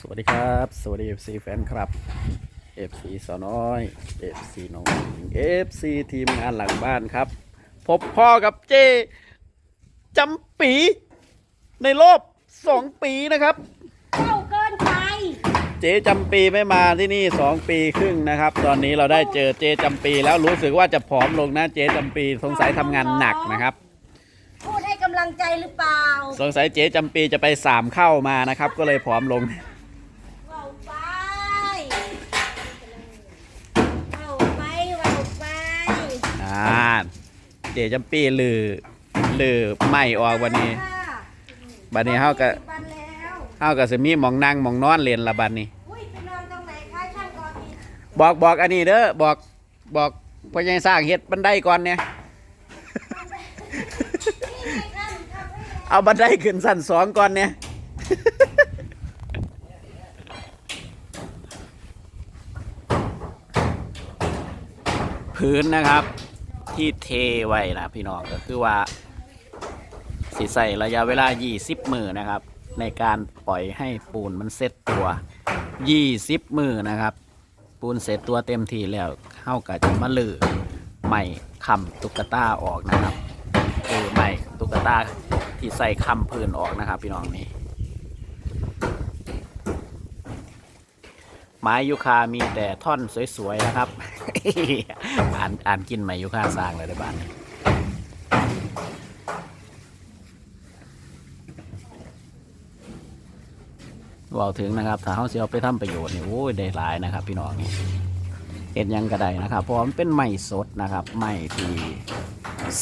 สวัสดีครับ สวัสดี FC แฟนครับ FC สาวน้อย FC น้องหญิง FC ทีมงานหลังบ้านครับ พบพ่อกับเจจำปีในรอบสองปีนะครับเข้าเกินไปเจจำปีไม่มาที่นี่สองปีครึ่งนะครับ ตอนนี้เราได้เจอเจจำปีแล้วรู้สึกว่าจะผอมลงนะเจจำปีสงสัยทำงานหนักนะครับ พูดให้กำลังใจหรือเปล่า สงสัยเจจำปีจะไปสามเข้ามานะครับ ก็เลยผอมลง เข้าไปเข้าไปเข้าไป อ่าเจจำปีลือลือไม่ออกวันนี้ค่ะบัดนี้เฮาก็ปันแล้วเฮาก็สิมีหมองนั่งหมองนอนเรียนละบัดนี้ อุ้ยไปนอนตรงไหนคะช่างกอพีบอกบอกอันนี้เด้อบอกบอกพ่อใหญ่สร้างเฮ็ดบันไดก่อนเนี่ย นี่ไงคะหนูทำให้แล้วเอาบันไดขึ้นสั้นสองก่อนเนี่ย พื้นนะครับ ที่เทไว้นะพี่น้องก็คือว่าสิใส่ระยะเวลา 20 มือนะครับ ในการปล่อยให้ปูนมันเซ็ตตัว 20 มือนะครับ ปูนเสร็จตัวเต็มทีแล้วเข้ากับจะมาลือใหม่คำตุ๊กตาออกนะครับคือใหม่ตุ๊กตาที่ใส่คำพื้นออกนะครับ พี่น้องนี่ไม้ยูคามีแต่ท่อนสวยๆนะครับานอ่านกินไม้ยูคาสร้างเลยได้บ้านนี้ว่าถึงนะครับถ้าเขาเสียเอาไปทำประโยชน์นี่โอ้ยได้หลายนะครับ พี่น้องนี่เห็นยังกระไดนะครับ เพราะมันเป็นไม้สดนะครับไม้ที่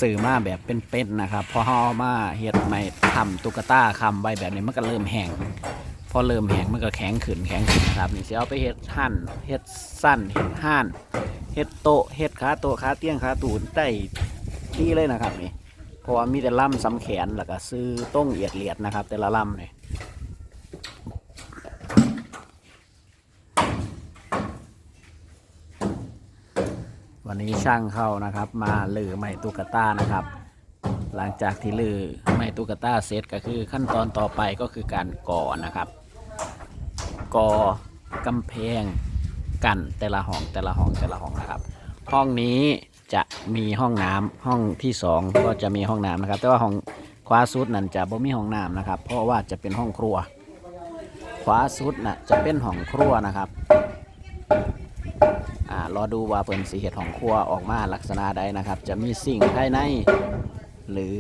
สื่อมาแบบเป็นๆนะครับ พอเขาเอมาเฮ็ดไม้ทำตุ๊กตาคำไว้แบบนี้มันก็เริ่มแห้งพอเริ่มแห้งมันก็แข็งขึ้นแข็งขึ้นครับนี่เสียเอาไปเฮ็ดหั่นเฮ็ดสั้นเฮ็ดห่าน เฮ็ดโต๊ะเฮ็ดขาโต๊ะขาเตียงขาตูนได้ดีเลยนะครับนี่เพราะว่ามีแต่ล่ำสำแขนแล้วก็ซื้อต้งเอียดเลียดนะครับ แต่ละล่ำเนี่ยวันนี้ช่างเข้านะครับ มาลือไม้ตุ๊กตานะครับ หลังจากที่ลือไม้ตุ๊กตาเสร็จก็คือขั้นตอนต่อไปก็คือการก่อนะครับ ก่อกำแพง กันแต่ละห้องแต่ละห้องแต่ละห้องนะครับ ห้องนี้จะมีห้องน้ำห้องที่สองก็จะมีห้องน้ำนะครับ แต่ว่าห้องขวาสุดนั่นจะบ่มีห้องน้ำนะครับ เพราะว่าจะเป็นห้องครัว ขวาสุดน่ะจะเป็นห้องครัวนะครับอ่ารอดูว่าเปิ่นสีเห็ดของครัวออกมาลักษณะใดนะครับ จะมีสิ่งภายใน หรือ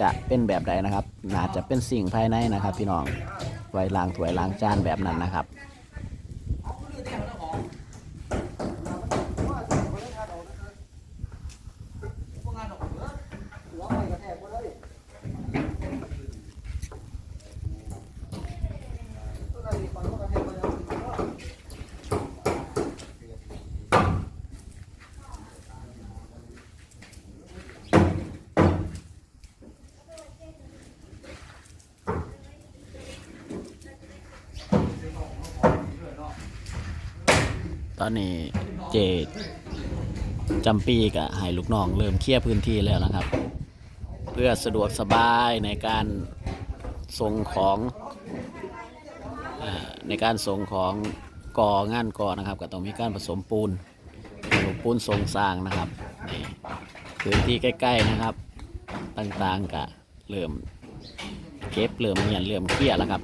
จะเป็นแบบใดนะครับน่าจะเป็นสิ่งภายในนะครับ พี่น้องไว้ล้างถ้วยล้างจานแบบนั้นนะครับ 这太阳真好 ตอนนี้เจจำปีกับให้ลูกน้องเริ่มเคลียร์พื้นที่แล้วนะครับ เพื่อสะดวกสบายในการส่งของอในการส่งของก่องานก่อนะครับ ก็ต้องมีการผสมปูนผสมปูนทรงสร้างนะครับพื้นที่ใกล้ ๆนะครับ ต่างๆก็เริ่มเก็บเริ่มเมียนเริ่มเคลียร์แล้วครับ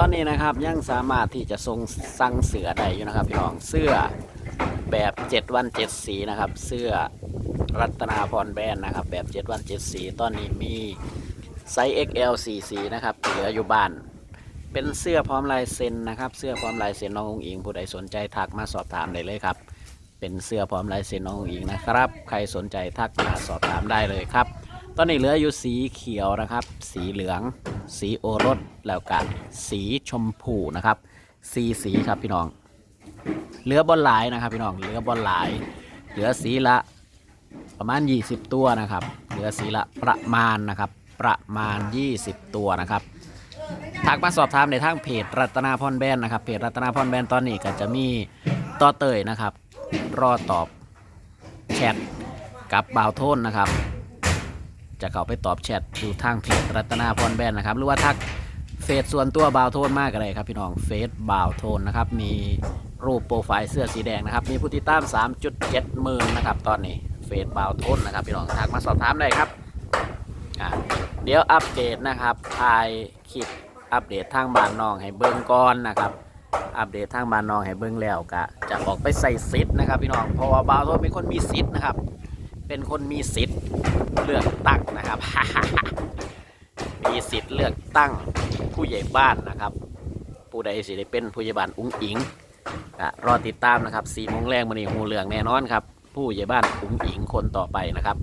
ตอนนี้นะครับยังสามารถที่จะทรงสั่งเสือได้อยู่นะครับพี่น้องเสื้อแบบ 7 วัน 7 สีนะครับ เสื้อรัตนาพรแบรนด์นะครับ แบบ 7 วัน 7 สี ตอนนี้มีไซส์ XL 4 สีนะครับเหลืออยู่บ้านเป็นเสื้อพร้อมลายเซ็นนะครับ เสื้อพร้อมลายเซ็นน้ององอิงผู้ใดสนใจทักมาสอบถามได้เลยครับ เป็นเสื้อพร้อมลายเซ็นน้ององอิงนะครับ ใครสนใจทักมาสอบถามได้เลยครับ ตอนนี้เหลืออยู่สีเขียวนะครับ สีเหลือง สีโอรสแล้วก็สีชมพูนะครับสีสีครับพี่น้อง เหลือบอลหลายนะครับ พี่น้องเหลือบอลหลาย เหลือสีละประมาณ 20 ตัวนะครับ เหลือสีละประมาณนะครับ ประมาณ 20 ตัวนะครับทักมาสอบถามในทางเพจรัตนาพรแบนนะครับเพจรัตนาพรแบนตอนนี้ก็จะมีต่อเตยนะครับ รอตอบแชทกับบ่าวโทนนะครับ จะเข้าไปตอบแชทอยู่ทางเพจรัตนาพรแบนนะครับ หรือว่าทักเฟซส่วนตัวบ่าวโทนมากก็ได้ครับพี่น้องเฟซบ่าวโทนนะครับมีรูปโปรไฟล์เสื้อสีแดงนะครับ มีผู้ติดตาม 3.7หมื่นนะครับ ตอนนี้เฟซบ่าวโทนนะครับ พี่น้องทักมาสอบถามได้ครับอะเดี๋ยวอัปเดตนะครับถ่ายคลิปอัปเดตทางบ้านน้องให้เบิ่งก่อนนะครับ อัปเดตทางบ้านน้องให้เบิ่งแล้วก็จะออกไปใส่ซิทนะครับ พี่น้องเพราะว่าบ่าวโทนเป็นคนมีซิทนะครับ เป็นคนมีสิทธิ์เลือกตั้ง มีสิทธิ์เลือกตั้งผู้ใหญ่บ้านนะครับ ผู้ใดสิได้เป็นผู้ใหญ่บ้านอุ้งอิงก็รอติดตามนะครับสี่โมงแรงมันนี้หูเหลืองแน่นอนครับ ผู้ใหญ่บ้านอุ้งอิงคนต่อไปนะครับ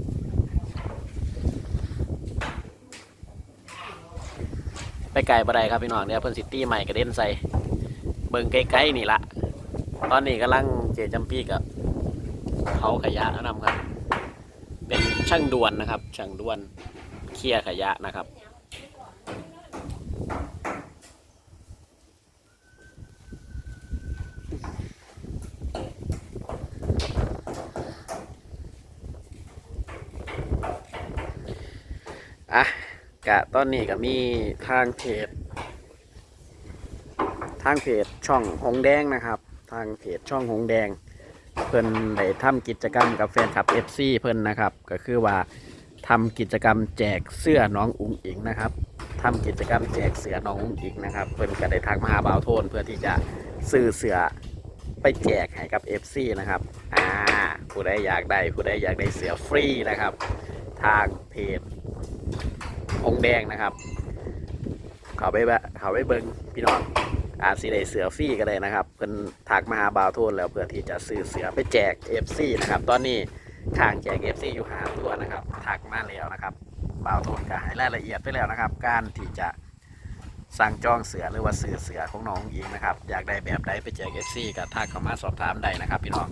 ไปไกลบ่ได้ครับพี่น้องเดี๋ยเพิ่นซิตี้ใหม่กระเด็นใส่เบิ่งใกล้ๆนี่ละตอนนี้กำลังเจจำปีกับเขาขยะนะนำครับ เป็นช่างด่วนนะครับ ช่างด่วน เคลียร์ขยะนะครับ อะกะตอนนี้ก็มีทางเพจ ทางเพจช่องหงแดงนะครับ ทางเพจช่องหงแดง เพิ่นได้ทำกิจกรรมกับแฟนคลับ FC เพิ่นนะครับ ก็คือว่า ทำกิจกรรมแจกเสื้อน้องอุ๋งอิงนะครับทำกิจกรรมแจกเสื้อน้องอุ๋งอิงนะครับเพิ่นก็ได้ทักมหาบ่าวโทนเพื่อที่จะซื้อเสื้อไปแจกให้กับ FC นะครับอ่าผู้ใดอยากได้ผู้ใดอยากได้เสือฟรีนะครับ ทางเพจหงแดงนะครับเขาไปแวะเขาไปเบิงพี่น้องอาจสิได้เสือฟรีก็ได้นะครับ เพิ่นทักมาหาบาวโทนแล้วเพื่อที่จะซื้อเสือไปแจก FC นะครับ ตอนนี้ ทางแจก FC อยู่หาตัวนะครับทักมาแล้วนะครับเบาโทนก็ให้รายละเอียดไปแล้วนะครับ การที่จะสั่งจองเสือหรือว่าซื้อเสือของน้องหญิงนะครับ อยากได้แบบใดไปแจก FC ก็ทักเข้ามาสอบถามได้นะครับ พี่น้อง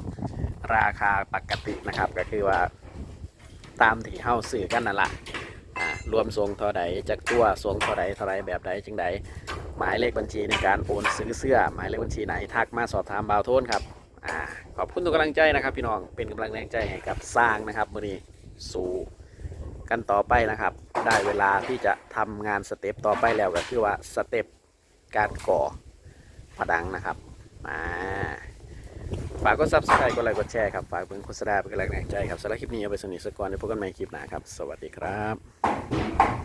ราคาปกตินะครับก็คือว่าตามที่เฮาซื้อกันนั่นแหละอ่ารวมทรงเท่าใดจากตัวทรงเท่าใดเท่าไรแบบใดจังใดหมายเลขบัญชีในการโอนซื้อเสื้อ หมายเลขบัญชีไหนทักมาสอบถามบ่าวโทนครับ อ่าขอบคุณทุกกำลังใจนะครับพี่น้องเป็นกำลังแรงใจให้กับสร้างนะครับมือนี้สู่กันต่อไปนะครับ ได้เวลาที่จะทำงานสเต็ปต่อไปแล้วก็คือว่าสเต็ปการก่อผดังนะครับมาฝากกดซับสไครต์กดไลค์กดแชร์ครับฝากเบิ่งโฆษณาเป็นกำลังแรงใจครับสำหรับคลิปนี้เอาไปสนิทสกก่อนในพบกันใหม่คลิปหน้าครับ สวัสดีครับ